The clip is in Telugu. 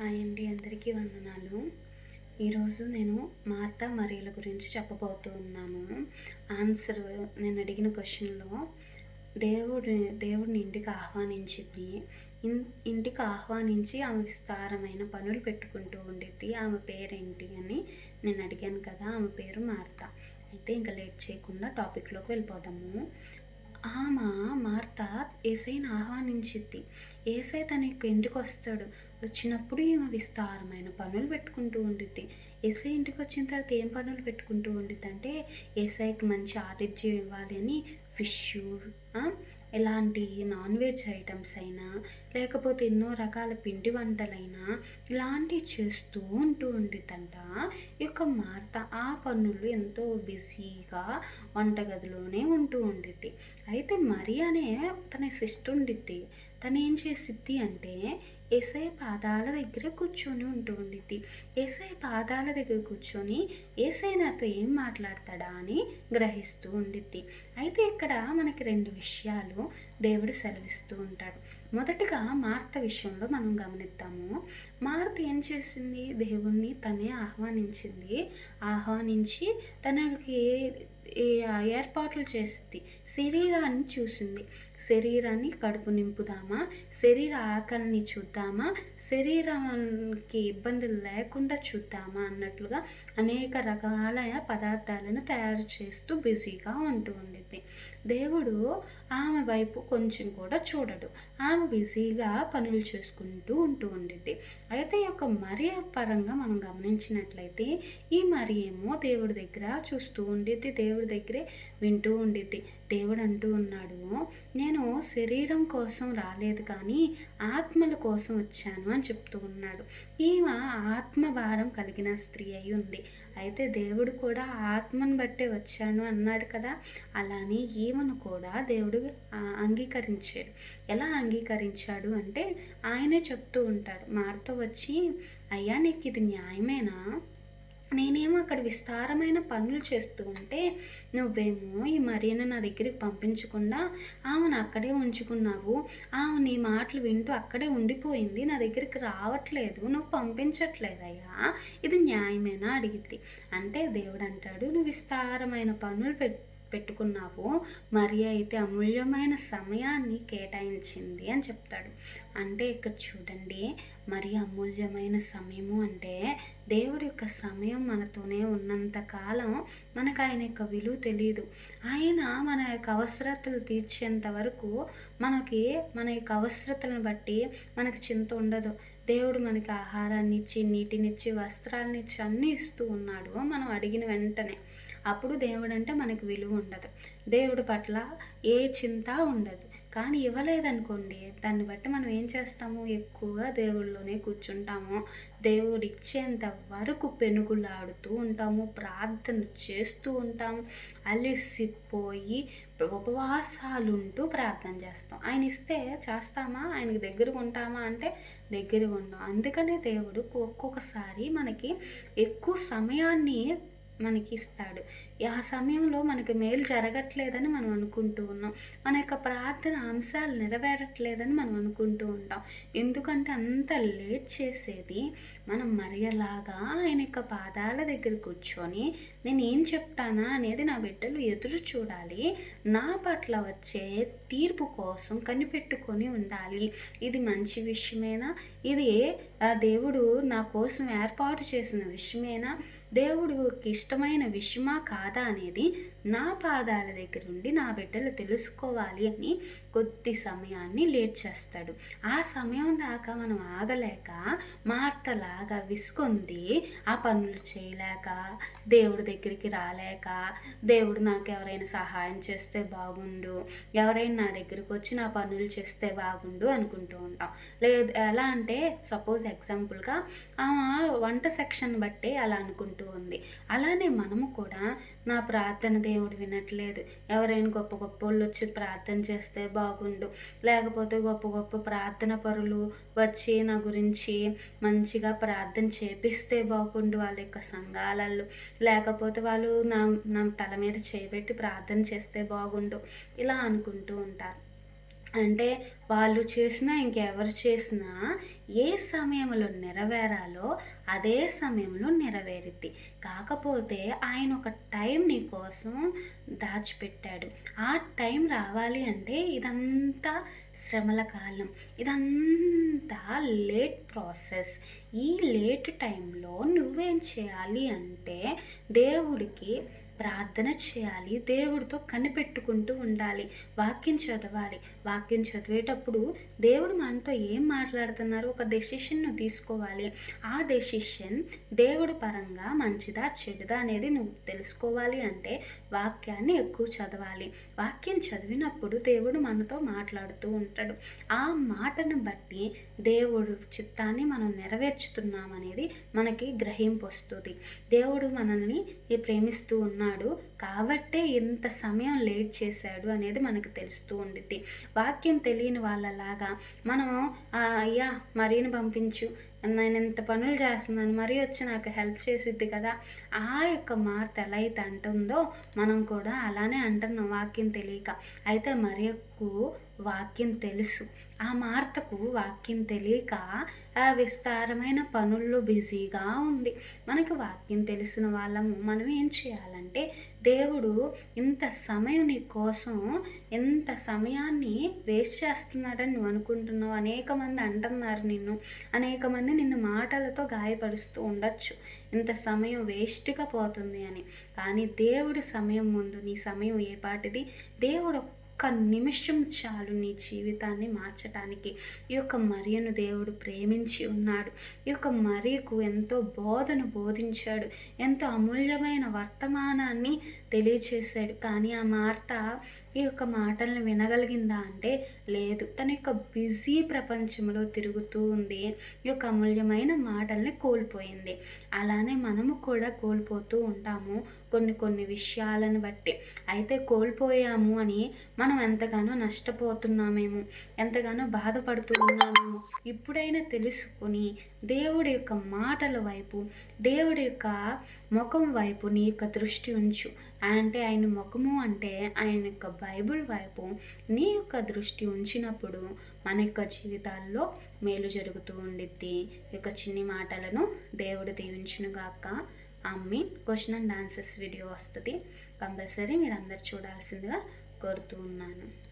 హాయ్ అండి అందరికీ వందనాలు. ఈరోజు నేను మార్తా మరియల గురించి చెప్పబోతూ ఉన్నాను. ఆన్సర్ నేను అడిగిన క్వశ్చన్లో దేవుడు దేవుడిని ఇంటికి ఆహ్వానించింది. ఇన్ ఇంటికి ఆహ్వానించి ఆమె విస్తారమైన పనులు పెట్టుకుంటూ ఉండిద్ది ఆమె పేరేంటి? అని నేను అడిగాను కదా ఆమె పేరు మార్త. అయితే ఇంకా లేట్ చేయకుండా టాపిక్లోకి వెళ్ళిపోదాము. ఆమె మార్త ఏసైని ఆహ్వానించిద్ది. ఏసై తన యొక్క ఇంటికి వస్తాడు వచ్చినప్పుడు ఈమె విస్తారమైన పనులు పెట్టుకుంటూ ఉండిద్ది. ఏసై ఇంటికి వచ్చిన తర్వాత ఏం పనులు పెట్టుకుంటూ ఉండిద్ది అంటే ఏసైకి మంచి ఆతిథ్యం ఇవ్వాలి అని ఫిష్ ఎలాంటి నాన్ వెజ్ ఐటమ్స్ అయినా లేకపోతే ఎన్నో రకాల పిండి వంటలైనా ఇలాంటివి చేస్తూ ఉంటూ ఉండిద్దంట. ఈ యొక్క మార్త ఆ పనులు ఎంతో బిజీగా వంటగదిలోనే ఉంటూ ఉండిద్ది. అయితే మరి అనే తన సిస్టర్ ఉండిద్ది. తను ఏం చేసిద్ది అంటే ఎస్ఐ పాదాల దగ్గర కూర్చొని ఉంటూ ఉండిద్ది. ఎస్ఐ పాదాల దగ్గర కూర్చొని ఏసై నాతో ఏం మాట్లాడతాడా అని గ్రహిస్తూ ఉండిద్ది. అయితే ఇక్కడ మనకి రెండు విషయాలు దేవుడు సెలవిస్తూ ఉంటాడు. మొదటిగా మార్త విషయంలో మనం గమనిద్దాము. మార్త ఏం చేసింది? దేవుణ్ణి తనే ఆహ్వానించింది. ఆహ్వానించి తనకి ఏర్పాట్లు చేసింది శరీరాన్ని చూసింది. శరీరాన్ని కడుపు నింపుదామా? శరీర ఆకలిని చూద్దామా? శరీరానికి ఇబ్బందులు లేకుండా చూద్దామా? అన్నట్లుగా అనేక రకాల పదార్థాలను తయారు చేస్తూ బిజీగా ఉంటూ ఉండిద్ది. దేవుడు ఆమె వైపు కొంచెం కూడా చూడడు. ఆమె బిజీగా పనులు చేసుకుంటూ ఉంటూ ఉండిద్ది. అయితే ఒక యొక్క మరియ పరంగా మనం గమనించినట్లయితే ఈ మరి ఏమో దేవుడి దగ్గర చూస్తూ ఉండిద్ది దేవుడి దగ్గరే వింటూ ఉండిద్ది. దేవుడు అంటూ ఉన్నాడు. నేను శరీరం కోసం రాలేదు కానీ ఆత్మల కోసం వచ్చాను అని చెప్తూ ఉన్నాడు. ఈమె ఆత్మభారం కలిగిన స్త్రీ అయి ఉంది. అయితే దేవుడు కూడా ఆత్మను బట్టే వచ్చాను అన్నాడు కదా? అలానే ఈమెను కూడా దేవుడు అంగీకరించాడు. ఎలా అంగీకరించాడు అంటే ఆయనే చెప్తూ ఉంటాడు. మార్త వచ్చి అయ్యా నీకు ఇది న్యాయమేనా? నేనేమో అక్కడ విస్తారమైన పనులు చేస్తూ ఉంటే నువ్వేమో ఈ మరియను నా దగ్గరికి పంపించకుండా ఆమెను అక్కడే ఉంచుకున్నావు. ఆమె నీ మాటలు వింటూ అక్కడే ఉండిపోయింది. నా దగ్గరికి రావట్లేదు. నువ్వు పంపించట్లేదయ్యా. ఇది న్యాయమేనా? అడిగిద్ది అంటే దేవుడు అంటాడు నువ్వు విస్తారమైన పనులు పెట్టి పెట్టుకున్నావు మరి అయితే అమూల్యమైన సమయాన్ని కేటాయించింది అని చెప్తాడు. అంటే ఇక్కడ చూడండి మరి అమూల్యమైన సమయము అంటే దేవుడి యొక్క సమయం మనతోనే ఉన్నంత కాలం మనకు ఆయన యొక్క విలువ తెలియదు ఆయన మన యొక్క అవసరతలు తీర్చేంత వరకు మనకి మన యొక్క అవసరతలను బట్టి మనకు చింత ఉండదు. దేవుడు మనకి ఆహారాన్ని ఇచ్చి నీటినిచ్చి వస్త్రాలనిచ్చి అన్నీ ఇస్తూ ఉన్నాడు మనం అడిగిన వెంటనే. అప్పుడు దేవుడు అంటే మనకు విలువ ఉండదు. దేవుడి పట్ల ఏ చింత ఉండదు. కానీ ఇవ్వలేదనుకోండి దాన్ని బట్టి మనం ఏం చేస్తాము? ఎక్కువగా దేవుళ్ళలోనే కూర్చుంటాము. దేవుడు ఇచ్చేంత వరకు పెనుగులాడుతూ ఉంటాము ప్రార్థన చేస్తూ ఉంటాము. అలిసిపోయి ఉపవాసాలు ఉంటూ ప్రార్థన చేస్తాం. ఆయన ఇస్తే చేస్తామా? ఆయనకి దగ్గరగా ఉంటామా? అంటే దగ్గరగా ఉంటాం అందుకనే దేవుడు ఒక్కొక్కసారి మనకి ఎక్కువ సమయాన్ని మనకి ఇస్తాడు. ఆ సమయంలో మనకి మేలు జరగట్లేదని మనం అనుకుంటూ ఉన్నాం. మన యొక్క ప్రార్థన అంశాలు నెరవేరట్లేదని మనం అనుకుంటూ ఉంటాం. ఎందుకంటే అంత లేట్ చేసేది మనం మరియలాగా ఆయన యొక్క పాదాల దగ్గర కూర్చొని నేను ఏం చెప్తానా అనేది నా బిడ్డలు ఎదురు చూడాలి. నా పట్ల వచ్చే తీర్పు కోసం కనిపెట్టుకొని ఉండాలి. ఇది మంచి విషయమేనా? ఇది దేవుడు నా కోసం ఏర్పాటు చేసిన విషయమేనా? దేవుడికి ఇష్టమైన విషయమా కాదు? అనేది నా పాదాల దగ్గర ఉండి నా బిడ్డలు తెలుసుకోవాలి అని కొద్ది సమయాన్ని లేట్ చేస్తాడు. ఆ సమయం దాకా మనం ఆగలేక మార్తలాగా విసుకొంది ఆ పనులు చేయలేక దేవుడి దగ్గరికి రాలేక దేవుడు నాకు ఎవరైనా సహాయం చేస్తే బాగుండు ఎవరైనా నా దగ్గరికి వచ్చి నా పనులు చేస్తే బాగుండు అనుకుంటూ ఉంటాం. లేదు ఎలా అంటే సపోజ్ ఎగ్జాంపుల్గా వంట సెక్షన్ బట్టి అలా అనుకుంటూ ఉంది. అలానే మనము కూడా నా ప్రార్థన దేవుడు వినట్లేదు. ఎవరైనా గొప్ప గొప్ప వాళ్ళు వచ్చి ప్రార్థన చేస్తే బాగుండు. లేకపోతే గొప్ప గొప్ప ప్రార్థన పరులు వచ్చి నా గురించి మంచిగా ప్రార్థన చేపిస్తే బాగుండు వాళ్ళ యొక్క సంఘాలలో లేకపోతే వాళ్ళు నా నా తల మీద చేయబెట్టి ప్రార్థన చేస్తే బాగుండు. ఇలా అనుకుంటూ ఉంటారు. అంటే వాళ్ళు చేసినా ఇంకెవరు చేసినా ఏ సమయంలో నెరవేరాలో అదే సమయంలో నెరవేరుద్ది. కాకపోతే ఆయన ఒక టైం నీ కోసం దాచిపెట్టాడు. ఆ టైం రావాలి అంటే ఇదంతా శ్రమల కాలం. ఇదంతా లేట్ ప్రాసెస్. ఈ లేట్ టైంలో నువ్వేం చేయాలి అంటే దేవుడికి ప్రార్థన చేయాలి దేవుడితో కనిపెట్టుకుంటూ ఉండాలి వాక్యం చదవాలి. వాక్యం చదివేటప్పుడు దేవుడు మనతో ఏం మాట్లాడుతున్నారు? ఒక డెసిషన్ను తీసుకోవాలి. ఆ డెసిషన్ దేవుడు పరంగా మంచిదా చెడుదా అనేది నువ్వు తెలుసుకోవాలి అంటే వాక్యాన్ని ఎక్కువ చదవాలి. వాక్యం చదివినప్పుడు దేవుడు మనతో మాట్లాడుతూ ఉంటాడు. ఆ మాటను బట్టి దేవుడు చిత్తాన్ని మనం నెరవేర్చుతున్నాం అనేది మనకి గ్రహింపు వస్తుంది. దేవుడు మనల్ని ప్రేమిస్తూ ఉన్నాడు కాబట్టే ఇంత సమయం లేట్ చేశాడు అనేది మనకు తెలుస్తూ ఉండిద్ది. వాక్యం తెలియని వాళ్ళలాగా మనం అయ్యా మరీని పంపించు నేను ఇంత పనులు చేస్తున్నాను మరీ వచ్చి నాకు హెల్ప్ చేసిద్ది కదా. ఆ యొక్క మార్త ఎలా అయితే అంటుందో మనం కూడా అలానే అంటున్నాం వాక్యం తెలియక. అయితే మరి వాక్యం తెలుసు. ఆ మార్తకు వాక్యం తెలియక ఆ విస్తారమైన పనుల్లో బిజీగా ఉంది. మనకు వాక్యం తెలిసిన వాళ్ళము మనం ఏం చేయాలంటే దేవుడు ఇంత సమయం నీ కోసం ఎంత సమయాన్ని వేస్ట్ చేస్తున్నాడని నువ్వు అనుకుంటున్నావు. అనేక మంది అంటున్నారు నిన్ను. అనేక మంది నిన్ను మాటలతో గాయపరుస్తూ ఉండొచ్చు. ఇంత సమయం వేస్ట్గా పోతుంది అని. కానీ దేవుడి సమయం ముందు నీ సమయం ఏ పాటిది? దేవుడు ఒక్క నిమిషం చాలు నీ జీవితాన్ని మార్చడానికి ఈ యొక్క మరియను దేవుడు ప్రేమించి ఉన్నాడు. ఈ యొక్క మరియకు ఎంతో బోధను బోధించాడు. ఎంతో అమూల్యమైన వర్తమానాన్ని తెలియచేశాడు. కానీ ఆ మార్త ఈ యొక్క మాటలను వినగలిగిందా అంటే లేదు. తన యొక్క బిజీ ప్రపంచంలో తిరుగుతూ ఉంది ఈ యొక్క అమూల్యమైన మాటల్ని కోల్పోయింది. అలానే మనము కూడా కోల్పోతూ ఉంటాము కొన్ని కొన్ని విషయాలను బట్టి. అయితే కోల్పోయాము అని మనం ఎంతగానో నష్టపోతున్నామేమో ఎంతగానో బాధపడుతూ ఉన్నామేమో ఇప్పుడైనా తెలుసుకొని దేవుడి యొక్క మాటల వైపు దేవుడి యొక్క ముఖం వైపు నీ యొక్క దృష్టి ఉంచు. అంటే ఆయన ముఖము అంటే ఆయన యొక్క బైబుల్ వైపు నీ యొక్క దృష్టి ఉంచినప్పుడు మన యొక్క జీవితాల్లో మేలు జరుగుతూ ఉండిద్ది. యొక్క చిన్ని మాటలను దేవుడు దీవించునుగాక అమ్మి క్వశ్చన్ అండ్ ఆన్సర్స్ వీడియో వస్తుంది. కంపల్సరీ మీరు అందరు చూడాల్సిందిగా కోరుతూ ఉన్నాను.